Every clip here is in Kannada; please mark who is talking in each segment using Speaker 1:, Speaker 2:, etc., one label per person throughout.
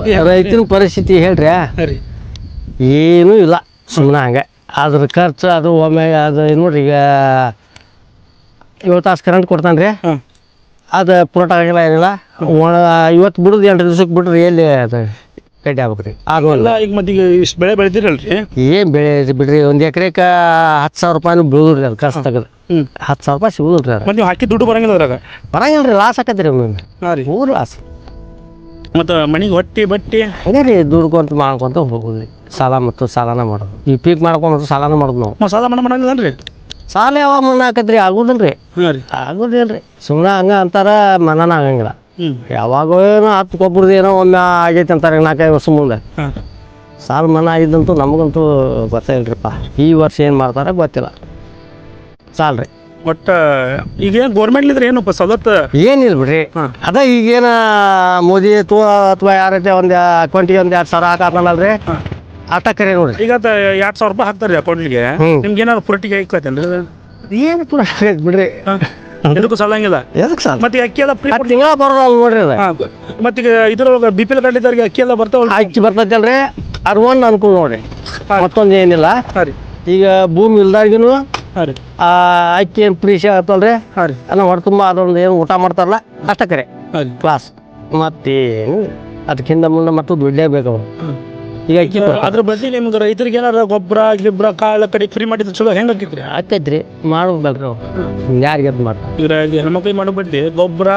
Speaker 1: ಪರಿಸ್ಥಿತಿ
Speaker 2: ರೈತನ ಪರಿಸ್ಥಿತಿ ಹೇಳ್ರಿ.
Speaker 1: ರೀ
Speaker 2: ಏನೂ ಇಲ್ಲ ಸುಮ್ಮನೆ ಹಂಗೆ. ಅದ್ರ ಖರ್ಚು ಅದು ಒಮ್ಮೆ ಅದು ನೋಡ್ರಿ ಈಗ ಏಳು ತಾಸು ಕರೆಂಟ್ ಕೊಡ್ತಾನೆ ರೀ. ಅದು ಪುರೋಟ ಆಗಿಲ್ಲ ಏನಿಲ್ಲ. ಒಣ ಇವತ್ತು ಬಿಡುದು ಎಂಟು ದಿವ್ಸಕ್ಕೆ ಬಿಡ್ರಿ ಎಲ್ಲಿ ಅದು ಕಡ್ಡಿ ಆಗ್ಬೇಕು ರೀ. ಆಗೋಲ್ಲ
Speaker 1: ಈಗ ಮತ್ತೆ ಈಗ ಇಷ್ಟು ಬೆಳೆ ಬೆಳೆದಿರಲ್ರಿ?
Speaker 2: ಏನು ಬೆಳೆ ಬಿಡ್ರಿ ಒಂದು ಎಕರೆಗೆ ಹತ್ತು ಸಾವಿರ ರೂಪಾಯಿನೂ ಬೀಳುದ್ರಿ ಅದು ಕಷ್ಟ ತೆಗೆದು.
Speaker 1: ಹ್ಞೂ
Speaker 2: ಹತ್ತು ಸಾವಿರ ರೂಪಾಯಿ ಸಿಗುದಿಲ್ಲ ರೀ ಅದು.
Speaker 1: ಮತ್ತೆ ನೀವು ಹಾಕಿ ದುಡ್ಡು ಬರಂಗಿಲ್ಲ ಅದ್ರಾಗ?
Speaker 2: ಬರಂಗಿಲ್ಲ ರೀ ಲಾಸ್ ಆಕತ್ರಿ ಒಮ್ಮೆ
Speaker 1: ಹಾಂ ರೀ.
Speaker 2: ಊರು ಲಾಸ್
Speaker 1: ಮತ್ತು ಮನೆಗೆ ಹೊಟ್ಟಿ ಬಟ್ಟಿ?
Speaker 2: ಅದೇ ರೀ ದುಡ್ಕೊಂತ ಮಾಡ್ಕೊಂತ ಹೋಗೋದು ರೀ. ಸಾಲ ಮತ್ತು ಸಾಲನ ಮಾಡೋದು. ಈ ಪೀಕ್ ಮಾಡ್ಕೊಂಡು ಸಾಲನ ಮಾಡೋದು ನಾವು.
Speaker 1: ಸಾಲ ಮನ ಮಾಡಂಗಿಲ್ಲ ರೀ
Speaker 2: ಸಾಲ ಯಾವಾಗ ಮಣ್ಣು ಹಾಕತ್ರಿ ಆಗೋದಿಲ್ಲ ರೀ
Speaker 1: ಹಾಂ ರೀ.
Speaker 2: ಆಗೋದಿಲ್ಲ ರೀ ಸುಮ್ಮನೆ ಹಂಗೆ ಅಂತಾರ ಮನನ ಆಗಂಗಿಲ್ಲ.
Speaker 1: ಹ್ಞೂ
Speaker 2: ಯಾವಾಗೋ ಏನೋ ಹತ್ತು ಕೊಬ್ಬರದ್ದು ಏನೋ ಒಮ್ಮೆ ಆಗೈತೆ ಅಂತಾರೆ ನಾಲ್ಕೈದು ವರ್ಷ ಮುಂದೆ.
Speaker 1: ಹಾಂ.
Speaker 2: ಸಾಲ ಮನ್ನಾ ಆಗಿದ್ದಂತೂ ನಮಗಂತೂ ಗೊತ್ತಾಗಿಲ್ರಿಪ್ಪ ಈ ವರ್ಷ ಏನು ಮಾಡ್ತಾರೆ ಗೊತ್ತಿಲ್ಲ. ಸಾಲ
Speaker 1: ಒಟ್ಟು ಈಗೇನು ಗೌರ್ಮೆಂಟ್ಲಿದ್ರೆ ಏನಪ್ಪ ಸವಲತ್ತು?
Speaker 2: ಏನಿಲ್ಲ ಬಿಡ್ರಿ.
Speaker 1: ಹಾಂ.
Speaker 2: ಅದ ಈಗೇನ ಮೋದಿ ಅಥವಾ ಅಥವಾ ಯಾರೈತೆ ಒಂದು ಅಕೌಂಟಿಗೆ ಒಂದು ಎರಡು ಸಾವಿರ ಹಾಕಲ್ರಿ
Speaker 1: ಹಾಂ.
Speaker 2: ಅಟ ಕರೆ ನೋಡ್ರಿ.
Speaker 1: ಈಗ ಎರಡು ಸಾವಿರ ರೂಪಾಯಿ ಹಾಕ್ತಾರೆ ಅಕೌಂಟ್ಲಿಗೆ
Speaker 2: ಹ್ಮ್.
Speaker 1: ನಿಮ್ಗೆ ಏನಾದ್ರು ಪುರಟಿಗೆ ಹಾಕ್ಲತ್ತೇನ್ರಿ
Speaker 2: ಏನು ಆಗೈತೆ ಬಿಡ್ರಿ.
Speaker 1: ಎದಕ್ಕೂ ಸಲ್ಲಂಗಿಲ್ಲ
Speaker 2: ಎದಕ್ಕೆ ಸಾಲ
Speaker 1: ಮತ್ತೆ ಈ ಅಕ್ಕಿ ಎಲ್ಲ ಫ್ರೀ
Speaker 2: ಹತ್ತು ತಿಂಗಳ ಬರೋಲ್ಲ ನೋಡ್ರಿ ಅದು.
Speaker 1: ಹಾಂ. ಮತ್ತೀಗ ಇದ್ರೊಳಗೆ ಬಿ ಪಿ ಎಲ್ ಕಾರ್ಡ್ ಇದ್ದವ್ರಿಗೆ ಅಕ್ಕಿ ಎಲ್ಲ ಬರ್ತಾವಲ್ಲ
Speaker 2: ಅಕ್ಕಿ ಬರ್ತೈತಲ್ರಿ. ಅದು ಒಂದು ಅನುಕೂಲ ನೋಡ್ರಿ. ಮತ್ತೊಂದು ಏನಿಲ್ಲ.
Speaker 1: ಹಾಂ ರೀ.
Speaker 2: ಈಗ ಭೂಮಿ ಇಲ್ದಾರ್ಗಿನು
Speaker 1: ಹಾಂ ರೀ.
Speaker 2: ಆ ಅಕ್ಕಿ ಏನು ಫ್ರೀ ರೀ
Speaker 1: ಹಾಂ ರೀ.
Speaker 2: ಅಲ್ಲ ಹೊರ ತುಂಬ ಅದೊಂದು ಏನು ಊಟ ಮಾಡ್ತಾರಲ್ಲ ಅಷ್ಟಕ್ಕೆ ಕರೆ
Speaker 1: ಹಾಂ ರೀ.
Speaker 2: ಕ್ಲಾಸ್. ಮತ್ತೇನು ಅದಕ್ಕಿಂತ ಮುಂದೆ ಮತ್ತು ದುಡ್ಡೇ ಬೇಕು. ಅವ್ರು. ಈಗ ಅಕ್ಕಿ
Speaker 1: ಅದ್ರ ಬದಲಿ ನಿಮ್ಗೆ ರೈತರಿಗೆ ಏನಾರ ಗೊಬ್ಬರ ಗಿಬ್ಬರ ಕಾಳು ಕಡೆ ಫ್ರೀ ಮಾಡಿದ್ರೆ ಚಲೋ ಹೆಂಗೆ ಹಾಕಿದ್ರಿ?
Speaker 2: ಆಕೈತ್ರಿ ಮಾಡ್ಬೇಕ್ರಿ ಅವ್ರು. ಯಾರಿಗೆ ಅದು ಮಾಡ್ತಾರೆ?
Speaker 1: ಇದ್ರ ಹೆಣ್ಮಕ್ಳಿಗೆ ಮಾಡೋ ಬಡ್ಡಿ ಗೊಬ್ಬರ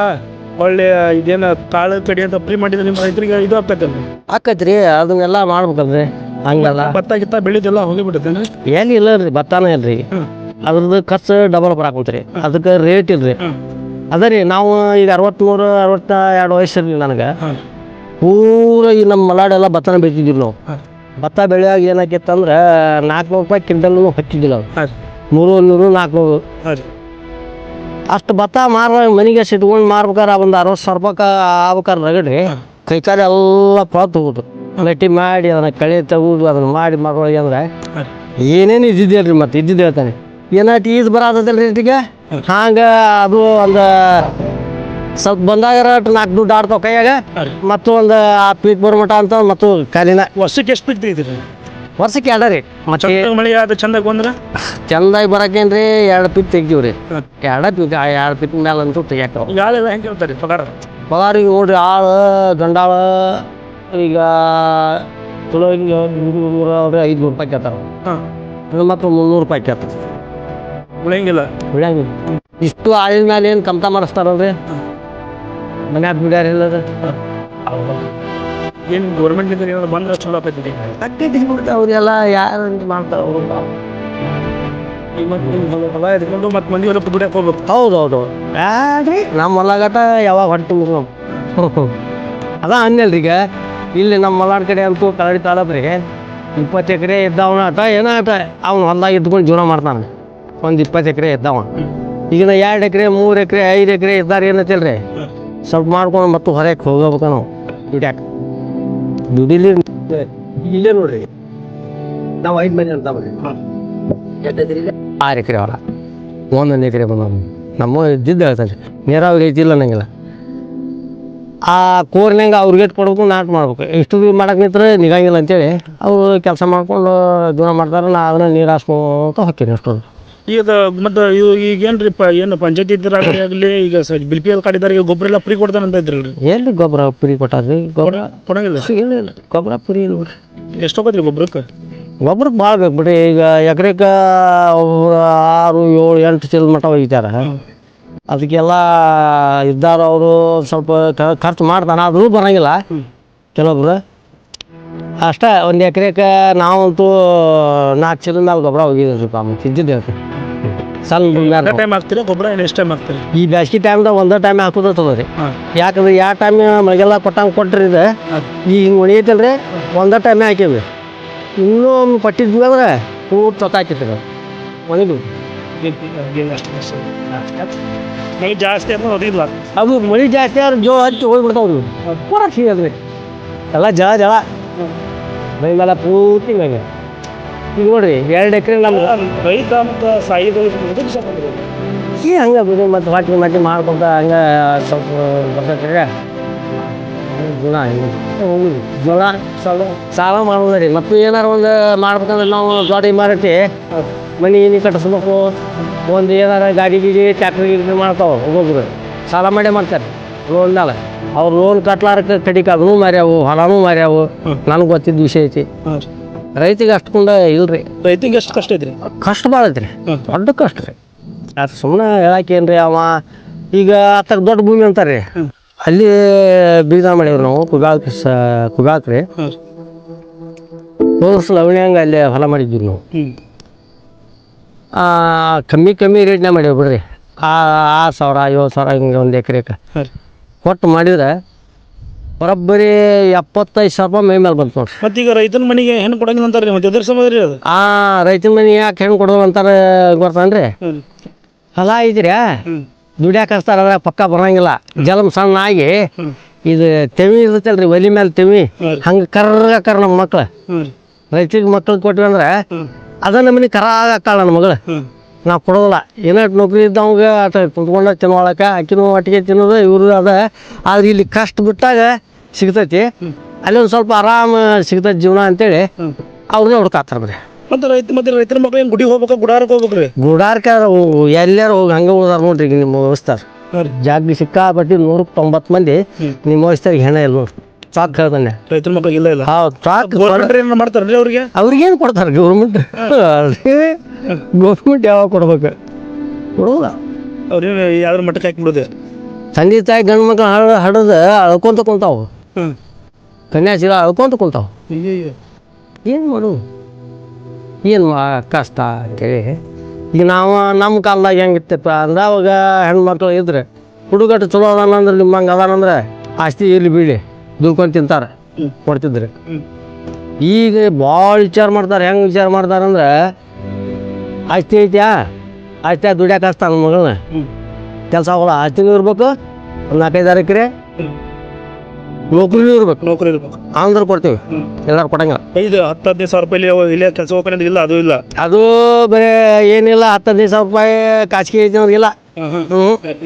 Speaker 1: ಒಳ್ಳೆ ಇದೇನ ಕಾಳು ಕಡಿ ಅಂತ ಫ್ರೀ ಮಾಡಿದ್ರೆ ನಿಮ್ಮ ರೈತರಿಗೆ ಇದು ಆಗ್ತೈತಲ್ರಿ
Speaker 2: ಆಕೈತ್ರಿ ಅದನ್ನೆಲ್ಲ ಮಾಡ್ಬೇಕಲ್ರಿ ಹಂಗಲ್ಲ.
Speaker 1: ಭತ್ತ ಗಿತ್ತ ಬೆಳೆದೆಲ್ಲ
Speaker 2: ಹೋಗಿಬಿಡುತ್ತೆ ಏನಿಲ್ಲ ರೀ ಭತ್ತಾನ ಇಲ್ರಿ. ಅದ್ರದ್ದು ಖರ್ಚು ಡಬಲ್ ಬರಾಕುಂತ್ರಿ ಅದಕ್ಕೆ ರೇಟ್ ಇಲ್ರಿ. ಅದೇ ರೀ ನಾವು ಈಗ ಅರವತ್ತ್ಮೂರು ಅರವತ್ತ ಎರಡು ವಯಸ್ಸು ಇರಲಿ ನನಗೆ ಪೂರ ಈ ನಮ್ಮ ಮಲಾಡೆಲ್ಲ ಭತ್ತನ ಬೆಳಿತಿದ್ವಿ ನಾವು. ಭತ್ತ ಬೆಳೆಯಾಗ ಏನಾಕಿತ್ತು ಅಂದ್ರೆ ನಾಲ್ಕುನೂರು ರೂಪಾಯಿ ಕಿಂಟಲ್ ಹಚ್ಚಿದ್ವಿ
Speaker 1: ನಾವು.
Speaker 2: ನೂರು ನೂರು ನಾಲ್ಕುನೂರು. ಅಷ್ಟು ಭತ್ತ ಮಾರ ಮನೆಗೆ ಸಿಟ್ಕೊಂಡು ಮಾರ್ಬೇಕಾರೆ ಒಂದು ಅರವತ್ತು ಸಾವಿರ ರೂಪಾಯಿ ಆಗ್ಬೇಕಾರೆ ರಗಡ್ರಿ. ಕೈಕಾಲು ಎಲ್ಲ ಪ್ರಾತ್ ಹೋಗುದು ಲಟ್ಟಿ ಮಾಡಿ ಅದನ್ನ ಕಳೆ ತೆಗೆದು ಅದನ್ನ ಮಾಡಿ ಮರೊಳಗೆ ಅಂದ್ರೆ ಏನೇನು ಇದ್ದಿದ್ದೇಳ್ರಿ ರೀ ಮತ್ತೆ ಇದ್ದಿದ್ದು ಹೇಳ್ತಾನೆ. ಏನಾಯ್ತು? ಟೀಸ್ ಬರತ್ತಲ್ಲ ರೇಟಿಗೆ ಹಾಂಗ ಅದು ಒಂದು ಸ್ವಲ್ಪ ಬಂದಾಗ ನಾಲ್ಕು ದುಡ್ಡು ಆಡ್ತಾವ ಕೈಯಾಗ. ಮತ್ತು ಒಂದು ಆ ಪೀಕ್ ಬರ್ಮಟ ಅಂತ ಮತ್ತು ಕಾಲಿನ.
Speaker 1: ವರ್ಷಕ್ಕೆ ಎಷ್ಟು ಪೀಕ್ ತೆಗಿತೀರಿ?
Speaker 2: ವರ್ಷಕ್ಕೆ ಎರಡ ರೀ. ಮತ್ತೆ
Speaker 1: ಚಂದ ಮಳೆ ಅದು ಚಂದಾಗ ಬಂದ್ರೆ?
Speaker 2: ಚಂದಾಗಿ ಬರಕೇನ್ರಿ? ಎರಡು ಪೀಕ್ ತೆಗ್ದೀವಿ ರೀ ಎರಡ ಪೀಕ್ ಎರಡು ಪಿಕ್ ಮೇಲೆ ಅಂತೂ
Speaker 1: ಆಳೆಲ್ಲ ಹೆಂಗೆ ಹೇಳ್ತಾರೆ ಪಗಾರ?
Speaker 2: ಈಗ ನೋಡ್ರಿ ಆಳು ಗಂಡಾಳ ಈಗ ತುಳಿಂಗ ಐದು ನೂರು ಐದುನೂರು ರೂಪಾಯಿ ಕೇಳ್ತಾರ. ಮತ್ತು ಮುನ್ನೂರು ರೂಪಾಯಿ ಕೇಳ್ತಾರೆ.
Speaker 1: ಉಳಿಯಂಗಿಲ್ಲ.
Speaker 2: ಉಳಿಯಂಗಿಲ್ಲ. ಇಷ್ಟು ಆಳಿನ ಮೇಲೆ ಏನು ಕಮ್ತ ಮಾಡಿಸ್ತಾರಲ್ರಿ? ಮನ್ಯಾಗ ಬಿಡ್ಯಾರ ಇಲ್ಲದ
Speaker 1: ಏನು ಗೌರ್ಮೆಂಟ್ನಿಂದ ಏನಾದ್ರು ಬಂದ್ರೆ ಚಲೋ ಆಗ್ತೈತಿ
Speaker 2: ಅವ್ರೆಲ್ಲ ಯಾರು ಮಾಡ್ತಾರೆ
Speaker 1: ಎತ್ಕೊಂಡು ಮತ್ತೆ ಮಂದಿ ಹೊಲ ದುಡಿಯಕ್ಕೆ ಹೋಗ್ಬೇಕು.
Speaker 2: ಹೌದು ಹೌದು ಯಾಕ್ರಿ ನಮ್ಮ ಹೊಲಗಟ ಯಾವಾಗ ಹೊಟ್ಟೆ ಮುಗಿದು ಅದ ಅನ್ನಲ್ರಿ ಈಗ. ಇಲ್ಲಿ ನಮ್ಮ ಮಲಾಡ್ ಕಡೆ ಅಂತೂ ಕರಡಿ ತಾಲೂಕ್ರಿ. ಇಪ್ಪತ್ತು ಎಕರೆ ಇದ್ದವನ ಆಟ ಏನೋ ಆಟ? ಅವ್ನು ಹೊಲ್ದಾಗ ಇದ್ಕೊಂಡು ಜೀವನ ಮಾಡ್ತಾನೆ. ಒಂದು ಇಪ್ಪತ್ತು ಎಕರೆ ಇದ್ದಾವ. ಈಗಿನ ಎರಡು ಎಕರೆ ಮೂರು ಎಕರೆ ಐದು ಎಕರೆ ಇದ್ದಾರೆ ಏನೈತಿಲ್ರಿ ಸ್ವಲ್ಪ ಮಾಡ್ಕೊಂಡು ಮತ್ತು ಹೊರಕ್ಕೆ ಹೋಗ್ಬೇಕ ನಾವು. ದುಡ್ಯಾಕ. ದುಡಿಲಿ ಇಲ್ಲೇ ನೋಡ್ರಿ. ನಾವು ಐದು ಮನೆ ಅಂತ ಆರು ಎಕರೆ ಹೊಲ. ಒಂದೊಂದು ಎಕರೆ ಬಂದ ನಮ್ಮ ಇದ್ದಿದ್ದು ಹೇಳ್ತಾರೆ ನೀರಾವರಿ ಐತಿಲ್ಲ ನಂಗಿಲ್ಲ. ಆ ಕೋರ್ನ್ಯಾಗ ಅವ್ರಿಗೆ ಕೊಡ್ಬೇಕು ನಾಟ್ ಮಾಡ್ಬೇಕು. ಇಷ್ಟು ಮಾಡಕ್ಕೆ ನಿಂತ್ರೆ ನಿಗಂಗಿಲ್ಲ ಅಂತೇಳಿ ಅವರು ಕೆಲಸ ಮಾಡ್ಕೊಂಡು ದೂರ ಮಾಡ್ತಾರೆ ನಾ ಅದನ್ನ ನೀರು ಹಾಸ್ಕೊಂತ ಹೋಗ್ತೀನಿ ಅಷ್ಟು
Speaker 1: ಈಗ ಮತ್ತು ಇವು ಈಗ ಏನ್ರಿ ಪ ಏನು ಪಂಚಾಯತಿ ಇದ್ರಾಗಲಿ ಆಗಲಿ ಈಗ ಸ ಬಿ ಪಿ ಎಲ್ ಕಾರ್ಡ್ ಈಗ ಗೊಬ್ಬರ ಎಲ್ಲ ಫ್ರೀ ಕೊಡ್ತಾನೆ ಅಂತ ಇದ್ರಲ್ರಿ?
Speaker 2: ಎಲ್ಲಿ ಗೊಬ್ಬರ ಫ್ರೀ ಕೊಟ್ಟಾರ್ರಿ ಗೊಬ್ಬರ
Speaker 1: ಕೊಡಂಗಿಲ್ಲ?
Speaker 2: ಇಲ್ಲ ಇಲ್ಲ. ಗೊಬ್ಬರ ಫ್ರೀ ಇಲ್ಲ ಬಿಡ್ರಿ.
Speaker 1: ಎಷ್ಟು ಹೋಗತ್ರಿ ಗೊಬ್ಬರಕ್ಕೆ?
Speaker 2: ಗೊಬ್ಬರಕ್ಕೆ ಭಾಳ ಬೇಕು ಬಿಡ್ರಿ. ಈಗ ಎಕರೆಗೆ ಆರು ಏಳು ಎಂಟು ಚೀಲ ಮಟ್ಟ ಒಯ್ತಾರೆ. ಅದಕ್ಕೆಲ್ಲ ಇದ್ದಾರ ಅವರು ಸ್ವಲ್ಪ ಖರ್ಚು ಮಾಡ್ತಾನೆ ಅದು ಬರೋಂಗಿಲ್ಲ. ಕೆಲವೊಬ್ರು. ಅಷ್ಟೇ ಒಂದು ಎಕರೆಗೆ ನಾವಂತೂ ನಾಲ್ಕು ಚೀಲ ಮೇಲೆ ಗೊಬ್ಬರ ಹೋಗಿದ್ದೀವಿ ಪಾಪ. ತಿದ್ದಿದ್ದು ಹೇಳ್ತೀನಿ ಸಣ್ಣ ಮ್ಯಾಲ
Speaker 1: ಟೈಮ್ ಹಾಕ್ತೀರಾ? ಗೊಬ್ಬರ ಏನು ಎಷ್ಟು ಟೈಮ್ ಹಾಕ್ತೀರಿ?
Speaker 2: ಈ ಬ್ಯಾಸ್ಗಿ ಟೈಮ್ದಾಗ ಒಂದೇ ಟೈಮ್ ಹಾಕುದ ರೀ.
Speaker 1: ಹಾಂ.
Speaker 2: ಯಾಕಂದ್ರೆ ಯಾವ ಟೈಮ್ ಮಳೆಗೆಲ್ಲ ಕೊಟ್ಟಂಗೆ ಕೊಟ್ರಿ ಇದು ಈಗ ಹಿಂಗೆ ಉಳಿಯೈತಲ್ರಿ ಒಂದೇ ಟೈಮೇ ಹಾಕೀವಿ ಇನ್ನೂ ಪಟ್ಟಿದ್ವಿ ಅಂದ್ರೆ ಪೂರ್ತಿ ತೊತ್ತ ಹಾಕಿತ್ತು ಒಣಗಿ
Speaker 1: ಮಳೆ ಜಾಸ್ತಿ ಅಂದ್ರೆ
Speaker 2: ಅದು ಮಳೆ ಜಾಸ್ತಿ ಆದ್ರೆ ಜೋ ಹಚ್ಚಿ ಹೋಗ್ಬಿಡ್ತಾವ್ರಿ ಪೂರ ಸಿಗದ್ರಿ ಎಲ್ಲ ಜಳ ಜಳ. ಮೈ ಮೇಲೆ ಪೂರ್ತಿ ಮ್ಯಾಗ ಈಗ ನೋಡ್ರಿ ಎರಡು ಎಕರೆ ನಮ್ಗೆ
Speaker 1: ರೈತ ಅಂತ ಸಾಯಿದು
Speaker 2: ಈ ಹಂಗೆ ಬಿಡಿ ಮತ್ತು ಹೊಟ್ಟೆ ಮತ್ತೆ ಮಾಡ್ಕೊಂತ ಹಂಗೆ ಸ್ವಲ್ಪ ಬರ್ತೈತೆ ಹೋಗುದು. ಜೋಳ ಸಾಲ. ಸಾಲ ರೀ? ಮತ್ತು ಏನಾರು ಒಂದು ಮಾಡ್ಬೇಕಂದ್ರೆ ನಾವು ದೊಡ್ಡ ಮಾರತಿ. ಮನೆ ಏನಿ ಕಟ್ಟಿಸ್ಬೇಕು ಒಂದು ಏನಾರ ಗಾಡಿ ಗೀಡಿ ಟ್ಯಾಕ್ಟ್ರಿ ಗೀಡಿ ಮಾಡ್ತಾವೆ ಒಬ್ಬೊಬ್ರು. ಸಾಲ ಮಾಡೇ ಮಾಡ್ತಾರೆ. ಲೋನ್ದಾಗ ಅವ್ರು ಲೋನ್ ಕಟ್ಲಾರಕ್ಕೆ ಕಡಿಕ ಅದನ್ನೂ ಮಾರ್ಯಾವು ಹೊಲನೂ ಮಾರ್ಯಾವು. ನನಗೆ ಗೊತ್ತಿದ್ದ ವಿಷಯ ಐತಿ. ರೈತಿಗೆ ಇಲ್ಲ ಇಲ್ರಿ.
Speaker 1: ರೈತಿಗೆ ಎಷ್ಟು ಕಷ್ಟ ಐತ್ರಿ?
Speaker 2: ಕಷ್ಟ ಭಾಳ ಐತ್ರಿ. ದೊಡ್ಡ ಕಷ್ಟ ರೀ. ಅದು ಸುಮ್ಮನೆ ಹೇಳಕ್ಕೇನ್ರಿ ಅವ? ಈಗ ಆತಕ್ಕೆ ದೊಡ್ಡ ಭೂಮಿ ಅಂತಾರೆ. ಅಲ್ಲಿ ಬೀಜ ಮಾಡಿವ್ರಿ ನಾವು ಕುಗಾಕ್ ಸ ಕುಗಾಕ್ ರೀ. ಹೋದ ಲವಣ್ಯಾಂಗ ಅಲ್ಲಿ ಹೊಲ ಮಾಡಿದ್ವಿ ನಾವು. ಆ, ಕಮ್ಮಿ ಕಮ್ಮಿ ರೇಟ್ನಾಗ ಮಾಡಿವ್ ಬಿಡ್ರಿ. ಆ ಆರು ಸಾವಿರ ಏಳು ಸಾವಿರ ಹಿಂಗೆ ಒಂದು ಎಕರೆಗೆ
Speaker 1: ಹಾಂ.
Speaker 2: ಕೊಟ್ಟು ಮಾಡಿದ್ರೆ ಬರೋಬ್ಬರಿ ಎಪ್ಪತ್ತೈದು ಸಾವಿರ ರೂಪಾಯಿ ಮೈ ಮೇಲೆ ಬಂತು ನೋಡ್ರಿ.
Speaker 1: ಮತ್ತೀಗ ರೈತನ ಮನೆಗೆ ಹೆಣ್ಣು ಕೊಡಂಗಿಲ್ಲ ಅಂತಾರೆ ಮತ್ತೆ ಎದ್ರ ರೀ ಅದು?
Speaker 2: ಆ ರೈತನ ಮನೆ ಯಾಕೆ ಹೆಣ್ಣು ಕೊಡೋದು ಅಂತಾರೆ ಗೊತ್ತಾನ್ರಿ ಹೊಲ ಐತ್ರಿ ದುಡ್ಯಾಕ ಹಚ್ತಾರ ಅದ್ರ ಪಕ್ಕ ಬರಂಗಿಲ್ಲ. ಜಲಮ್ ಸಣ್ಣ ಆಗಿ ಇದು ತೆವಿ ಇರ್ತೈತಲ್ರಿ ಒಲಿ ಮೇಲೆ ತೆವಿ ಹಂಗೆ ಕರ್ರ ಕರ್ ನಮ್ಮ ಮಕ್ಳು. ರೈತಿಗೆ ಮಕ್ಳು ಕೊಟ್ವಿ ಅಂದ್ರೆ ಅದ ನಮ್ಮನೆ ಕರ ಆಗಾಳ ನನ್ನ ಮಗಳು. ನಾವು ಕೊಡೋದಿಲ್ಲ. ಏನೇ ನೌಕರಿ ಇದ್ದವಂಗೆ ಆತ ಕುಂತ್ಕೊಂಡ ತಿನ್ನೋಳಕ್ಕೆ ಆಕಿನೂ ಒಟ್ಟಿಗೆ ತಿನ್ನೋದು ಇವರು ಅದ. ಆದ್ರೆ ಇಲ್ಲಿ ಕಷ್ಟ ಬಿಟ್ಟಾಗ ಸಿಗ್ತೈತಿ. ಅಲ್ಲಿ ಒಂದು ಸ್ವಲ್ಪ ಆರಾಮ ಸಿಗ್ತೈತಿ ಜೀವನ ಅಂತೇಳಿ ಅವ್ರನ್ನೇ ಹುಡ್ಕಾತಾರ ಬರೀ.
Speaker 1: ಮತ್ತೆ ರೈತ ಮತ್ತೆ ರೈತರ ಮಕ್ಳು ಏನು ಗುಡಿಗೆ ಹೋಗ್ಬೇಕಾ ಗುಡಾರಕ್ಕೆ ಹೋಗ್ಬೇಕು ರೀ
Speaker 2: ಗುಡಾರ್ಕ ಎಲ್ಲಾರು ಹೋಗಿ ಹಂಗೆ ಹೋದಾರ ನೋಡ್ರಿ ಈಗ ನಿಮ್ಮ ವ್ಯವಸ್ಥಾರ ಜಾಗ ಸಿಕ್ಕಾಪಟ್ಟಿ ನೂರಕ್ಕೆ ತೊಂಬತ್ತು ಮಂದಿ ನಿಮ್ಮ ವಯಸ್ಸಾಗ ಹೆಣ ಇಲ್ಲ ನೋಡಿ ಚಾಕ್ ಹೇಳ್ತಾನೆ
Speaker 1: ರೈತರ ಮಕ್ಳಿಗೆ ಇಲ್ಲ ಇಲ್ಲ.
Speaker 2: ಹೌದು ಚಾಕ್
Speaker 1: ಮಾಡ್ತಾರೆ ರೀ ಅವ್ರಿಗೆ?
Speaker 2: ಅವ್ರಿಗೇನು ಕೊಡ್ತಾರೆ ಗೌರ್ಮೆಂಟ್? ಗೌರ್ಮೆಂಟ್ ಯಾವಾಗ ಕೊಡ್ಬೇಕು? ಕೊಡೋಲ್ಲ
Speaker 1: ಅವ್ರೇನು ಯಾವ್ದ್ರ ಮಟ್ಟಕ್ಕೆ ಹಾಕಿ ಬಿಡೋದೆ
Speaker 2: ತಂದೆ ತಾಯಿ ಗಂಡು ಮಕ್ಳು ಹಡ ಹಡದು ಅಳ್ಕೊಂತ ಕುಂತಾವು. ಕನ್ಯಾಶೀಲ ಅಳ್ಕೊಂತ ಕುಂತಾವು. ಏನು ಮಾಡು ಏನು ಕಷ್ಟ ಅಂತೇಳಿ. ಈಗ ನಾವು ನಮ್ಮ ಕಾಲ್ದಾಗ ಹೆಂಗಿತ್ತಪ್ಪ ಅಂದ್ರೆ ಅವಾಗ ಹೆಣ್ಮಕ್ಳು ಇದ್ರೆ ಹುಡುಗಟ್ಟು ಚಲೋ ಅದಾನಂದ್ರೆ ನಿಮ್ಮ ಹಂಗೆ ಅದಾನಂದ್ರೆ ಆಸ್ತಿ ಇಲ್ಲಿ ಬೀಳಿ? ದುಡ್ಕೊಂಡು ತಿಂತಾರೆ. ಕೊಡ್ತಿದ್ರಿ. ಈಗ ಭಾಳ ವಿಚಾರ ಮಾಡ್ತಾರೆ ಹೆಂಗೆ ವಿಚಾರ ಮಾಡ್ತಾರೆ ಅಂದ್ರೆ ಆಸ್ತಿ ಐತ್ಯಾ? ಆಸ್ತಿ ದುಡ್ಯಾಕೆ ಹಚ್ತಾನ ನನ್ನ ಮಗಳನ್ನ ಕೆಲಸ ಹೋಗಲ್ಲ ಆಸ್ತಿನೂ ಇರ್ಬೇಕು ಒಂದು ನಾಲ್ಕೈದು ಎಕರೆ ನೌಕರಿನೂ ಇರ್ಬೇಕು.
Speaker 1: ನೌಕರಿ ಇರ್ಬೇಕು.
Speaker 2: ಆಂಧ್ರ ಕೊಡ್ತೀವಿ. ಎಲ್ಲರೂ ಕೊಡಂಗಿಲ್ಲ.
Speaker 1: ಐದು ಹತ್ತು ಹದಿನೈದು ಸಾವಿರ ರೂಪಾಯಿ ಇಲ್ಲಿ ಇಲ್ಲೇ ಕೆಲಸ ಹೋಗ್ಕೊಂಡು ಇಲ್ಲ ಅದು ಇಲ್ಲ.
Speaker 2: ಅದು ಬರೇ ಏನಿಲ್ಲ ಹತ್ತು ಹದಿನೈದು ಸಾವಿರ ರೂಪಾಯಿ ಖಾಸಗಿ ಐತಿ ಇಲ್ಲ.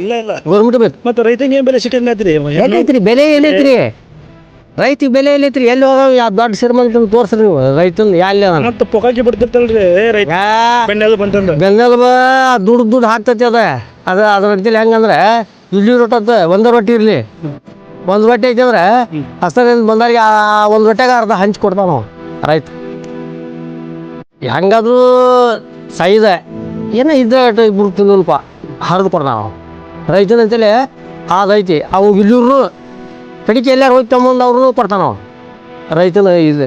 Speaker 1: ಇಲ್ಲ ಇಲ್ಲ.
Speaker 2: ಗೌರ್ಮೆಂಟ್ ಬೇಕು.
Speaker 1: ಮತ್ತೆ ರೈತನಿಗೆ ಏನು ಬೆಲೆ ಸಿಟಿ ಐತ್ರಿ?
Speaker 2: ಎಲ್ಲೈತ್ರಿ ಬೆಲೆ ಎಲ್ಲೈತ್ರಿ ರೈತಿಗೆ ಬೆಲೆ ಎಲ್ಲೈತ್ರಿ ಎಲ್ಲಿ ಹೋಗೋ ಯಾವ ದೊಡ್ಡ ಸಿರಿಮಂತ ತೋರಿಸ್ರಿ ನೀವು ರೈತನ ಎಲ್ಲಿ
Speaker 1: ಮತ್ತೆ ಪೊಕಾಕಿ ಬಿಡ್ತಿರ್ತಲ್ರಿ ರೈತ
Speaker 2: ಯಾ?
Speaker 1: ಬೆಣ್ಣೆದು ಬಂತಂದ.
Speaker 2: ಬೆನ್ನೆಲುಬ ದುಡ್ಡು ದುಡ್ಡು ಹಾಕ್ತೈತಿ ಅದ. ಅದ ಅದ್ರ ಅಡ್ಡಿಲಿ ಹೆಂಗಂದ್ರೆ ಇಲ್ಲಿ ರೊಟ್ಟ ಒಂದು ರೊಟ್ಟಿ ಇರಲಿ. ಒಂದು ರೊಟ್ಟಿ ಐತಿ ಅಂದ್ರೆ ಹಸ್ತದಿಂದ ಬಂದವ್ರಿಗೆ ಆ ಒಂದು ರೊಟ್ಟಿಗೆ ಅರ್ಧ ಹಂಚಿ ಕೊಡ್ತಾವ ನಾವು ರೈತ. ಹೆಂಗಾದ್ರೂ ಸೈದ ಏನೋ ಇದ್ರೆ ಬಿಡ್ತಿದ್ವಲ್ಪ ಹರಿದು ಕೊಡ್ತಾವ ನಾವು ರೈತನ ಅಂತೇಳಿ ಅದೈತಿ ಅವು ಇಲ್ಲೂರು ಕಡಿಕೆ ಎಲ್ಲಾರು ಹೋಗಿ ತಮ್ಮಂದು ಅವ್ರು ಕೊಡ್ತಾನ ಅವ ರೈತನ ಇದು.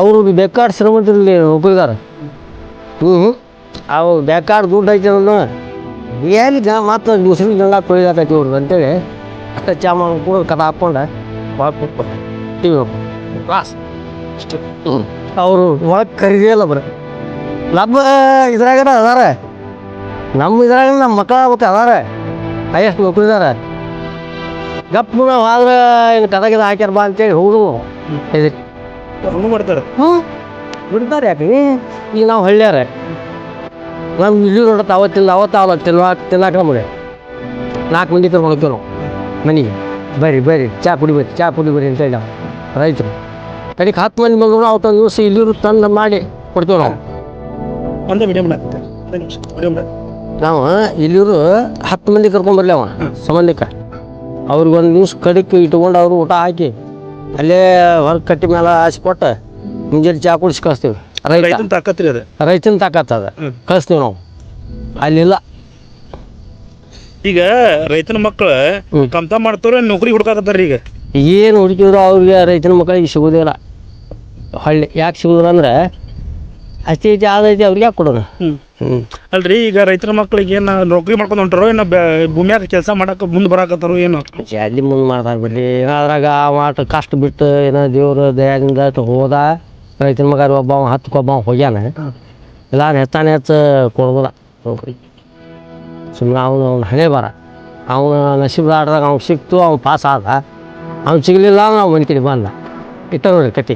Speaker 2: ಅವರು ಬೇಕಾದ ಶ್ರೀಮಂತರಲ್ಲಿ ಉಪಯೋಗಾರ ಹ್ಞೂ ಅವು ಬೇಕಾದ ದುಡ್ಡು ಐತೆ ಅನ್ನೋ ಏನು ಜನ ಮತ್ತು ಮುಸ್ಲಿಮ್ ಜನ ಕೊಯ್ದಾಕೈತಿ ಇವ್ರು ಅಂತೇಳಿ. ಅಷ್ಟ ಚಾ ಮಾಡಿ ಕೂಡ ಕದ ಹಾಕ್ಕೊಂಡು. ಟಿ ವಿ ಕ್ಲಾಸ್ ಅವರು ಒಳಗೆ ಕರೀದಿಲ್ಲ ಬರ. ನಮ್ಮ ಇದ್ರಾಗ ಅದಾರ. ನಮ್ಮ ಇದ್ರಾಗ ನಮ್ಮ ಮಕ್ಕಳ ಮತ್ತೆ ಅದಾರ. ಹೈಯೆಸ್ಟ್ ನೌಕರಿದಾರ ಗಪ್ ನಾವು ಆದ್ರೆ ಹಿಂಗೆ ಕದ ಗಿದ ಹಾಕ್ಯಾರ ಬಾ ಅಂತೇಳಿ ಹೋಗುದು ಇದಕ್ಕೆ
Speaker 1: ಹಂಗೂ ಮಾಡ್ತಾರೆ?
Speaker 2: ಹ್ಞೂ. ಬಿಡ್ತಾರೆ ಯಾಕೆ? ಈಗ ನಾವು ಹಳ್ಳಿಯಾರ. ನಮ್ಮ ಇಲ್ಲಿ ನೋಡತ್ತೆ ಅವತ್ತಿಂದ ಅವತ್ತು ಅವತ್ತು ತಿನ್ನೋಕೆ ತಿನ್ನಾಕ ನಮಗೆ. ನಾಲ್ಕು ಮಂದಿ ಕರ್ಕೊಂಡು ಹೋಗ್ತೀವಿ ನಾವು ಮನೆಗೆ. ಬರ್ರಿ ಬರ್ರಿ ಚಾ ಕುಡಿ ಬರ್ರಿ ಚಾ ಕುಡಿ ಬರ್ರಿ ಅಂತೇಳಿ ನಾವು ರೈತರು ಕಡೆಗೆ ಹತ್ತು ಮಂದಿ ಬಂದ್ರು ಅವತ್ತೊಂದು ದಿವಸ ಇಲ್ಲಿರು ತಂದು ಮಾಡಿ ಕೊಡ್ತೇವೆ ನಾವು.
Speaker 1: ಒಂದೇ ಮೀಡಿಯಮ್
Speaker 2: ನಾವು ಇಲ್ಲಿರು ಹತ್ತು ಮಂದಿ ಕರ್ಕೊಂಡ್ಬರ್ಲಿ ಅವ ಸಂಬಂಧಿಕ ಅವ್ರಿಗೆ ಒಂದು ದಿವ್ಸ ಕಡಿಕೆ ಇಟ್ಕೊಂಡು ಅವರು ಊಟ ಹಾಕಿ ಅಲ್ಲೇ ಹೊರಗೆ ಕಟ್ಟಿ ಮೇಲೆ ಹಾಸಿ ಕೊಟ್ಟು ಮುಂಜಾನೆ ಚಾ ಕುಡಿಸಿ ಕಳಿಸ್ತೀವಿ ರೈತ.
Speaker 1: ರೈತನ ತಾಕತ್ರಿ ಅದು.
Speaker 2: ರೈತನ ತಾಕತ್ತದ
Speaker 1: ಹ್ಮ್.
Speaker 2: ಕಳಿಸ್ತೀವಿ ನಾವು. ಅಲ್ಲಿಲ್ಲ.
Speaker 1: ಈಗ ರೈತನ ಮಕ್ಕಳು. ಕಮ್ತ ಮಾಡ್ತಾರ ನೌಕರಿ ಹುಡ್ಕಾಕತ್ತಾರ ಈಗ?
Speaker 2: ಏನು ಹುಡುಕಿದ್ರು ಅವ್ರಿಗೆ ರೈತನ ಮಕ್ಕಳಿಗೆ ಸಿಗೋದಿಲ್ಲ. ಹಳ್ಳಿ ಯಾಕೆ ಸಿಗೋದಿಲ್ಲ ಅಂದ್ರೆ ಅಷ್ಟೇ ಐತಿ ಆದೈತಿ ಅವ್ರಿಗೆ ಯಾಕೆ ಕೊಡೋಣ
Speaker 1: ಹ್ಞೂ
Speaker 2: ಹ್ಞೂ
Speaker 1: ಅಲ್ರಿ ಈಗ ರೈತರ ಮಕ್ಕಳಿಗೆ ಏನು ನೌಕರಿ ಮಾಡ್ಕೊಂಡು ಹೊಂಟಾರೋ ಏನು ಭೂಮ್ಯಾಗ ಕೆಲಸ ಮಾಡಕ್ಕೆ ಮುಂದೆ ಬರಾಕತ್ತಾರೋ ಏನು.
Speaker 2: ಅಲ್ಲಿ ಮುಂದೆ ಮಾಡ್ತಾರೆ ಬರಲಿ ಅದ್ರಾಗ ಮಾಟ ಕಷ್ಟ ಬಿಟ್ಟು ಏನೋ ದೇವ್ರ ದಯಾದಿಂದ ಹೋದ ರೈತನ ಮಗ ಒಬ್ಬ ಹತ್ತಕ್ಕೆ ಒಬ್ಬ ಹೋಗ್ಯಾನ. ಇಲ್ಲ ಹೆಚ್ಚಾನೆ ಹೆಚ್ಚು ಕೊಡ್ಬೋದ ನೌಕರಿ ಸುಮ್ಮನೆ ಅವನು ಅವ್ನು ಹಣೆ ಬರ ಅವನ ನಸೀಬ್ ಆಡ್ದಾಗ ಅವ್ನು ಸಿಕ್ತು ಅವ್ನು ಪಾಸ್ ಆದ. ಅವ್ನು ಸಿಗಲಿಲ್ಲ ನಾವು ಒಂದು ಕಡೆ ಬಂದ. ಇಟ್ಟ ನೋಡಿ ಕತಿ